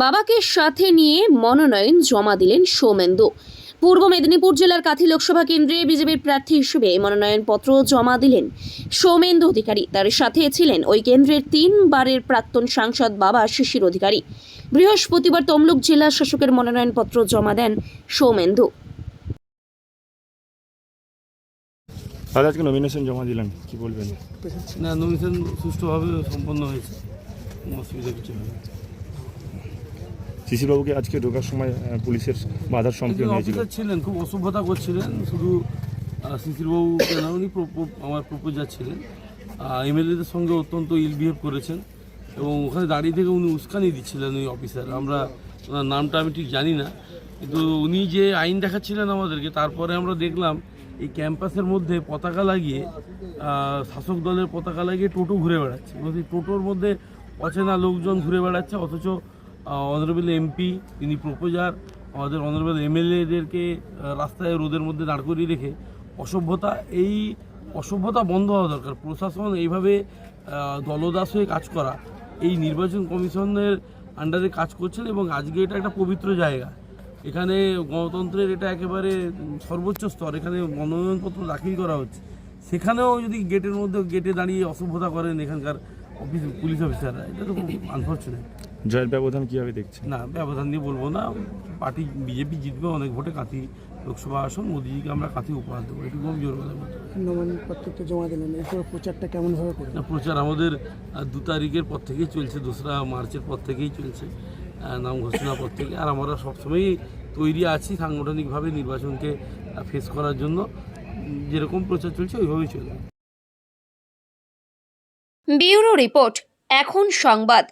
বাবাকে সাথে নিয়ে মনোনয়ন জমা দিলেন সৌমেন্দু। পূর্ব মেদিনীপুর জেলার কাথি লোকসভা কেন্দ্রে বিজেপির প্রার্থী হিসেবে মনোনয়নপত্র জমা দিলেন সৌমেন্দু অধিকারী। তার সাথে ছিলেন ওই কেন্দ্রের তিনবারের প্রাক্তন সাংসদ বাবা শিশির অধিকারী। বৃহস্পতিবার তমলুক জেলা শাসকের মনোনয়নপত্র জমা দেন সৌমেন্দু। দাদা আজকে নমিনেশন জমা দিলেন কি বলবেন? না নমিনেশন সুষ্ঠুভাবে সম্পন্ন হয়েছে। অসুবিধা কিছু শিশিরবাবুকে আজকে ঢোকার সময় পুলিশের বাধার সম্মুখীন হয়েছিল। ছিলেন খুব অসভ্যতা করছিলেন। শুধু শিশিরবাবুকে না উনি প্রপো- আমার প্রপোজার ছিলেন। এমএলএদের সঙ্গে অত্যন্ত ইল বিহেভ করেছেন এবং ওখানে দাঁড়িয়ে থেকে উনি উস্কানি দিচ্ছিলেন ওই অফিসার আমরা ওনার নামটা আমি ঠিক জানি না কিন্তু উনি যে আইন দেখাচ্ছিলেন আমাদেরকে তারপরে আমরা দেখলাম এই ক্যাম্পাসের মধ্যে পতাকা লাগিয়ে শাসক দলের পতাকা লাগিয়ে টোটো ঘুরে বেড়াচ্ছে। টোটোর মধ্যে অচেনা লোকজন ঘুরে বেড়াচ্ছে অথচ অনারেবল এমপি তিনি প্রপোজার, আমাদের অনারেবল এমএলএদেরকে রাস্তায় রোদের মধ্যে দাঁড় করিয়ে রেখে অসভ্যতা, এই অসভ্যতা বন্ধ হওয়া দরকার। প্রশাসন এইভাবে দলদাস হয়ে কাজ করা, এই নির্বাচন কমিশনের আন্ডারে কাজ করছেন এবং আজকে এটা একটা পবিত্র জায়গা। এখানে গণতন্ত্রের এটা একেবারে সর্বোচ্চ স্তর, এখানে মনোনয়নপত্র দাখিল করা হচ্ছে। সেখানেও যদি গেটের মধ্যে গেটে দাঁড়িয়ে অসভ্যতা করেন এখানকার অফিস পুলিশ অফিসাররা এটা তো খুব আনফর্চুনেট জয়ের ব্যবধান কীভাবে দেখছেন? না ব্যবধান দিয়ে বলব না। পার্টি বিজেপি জিতবে অনেক ভোটে কাঁথি লোকসভা আসন মোদিজিকে আমরা কাঁথি উপহার দেবো। এটুকু আমি জোর কথা বলতে পারি। তো জমা দিলেন এরপর প্রচারটা কেমনভাবে করবেন না প্রচার আমাদের দু তারিখের পর থেকেই চলছে দোসরা মার্চের পর থেকেই চলছে নাম ঘোষণার পর থেকে। আর আমরা সবসময়ই তৈরি আছি সাংগঠনিকভাবে নির্বাচনকে ফেস করার জন্য। যেরকম প্রচার চলছে ওইভাবেই চলবে। ব্যুরো রিপোর্ট এখন সংবাদ।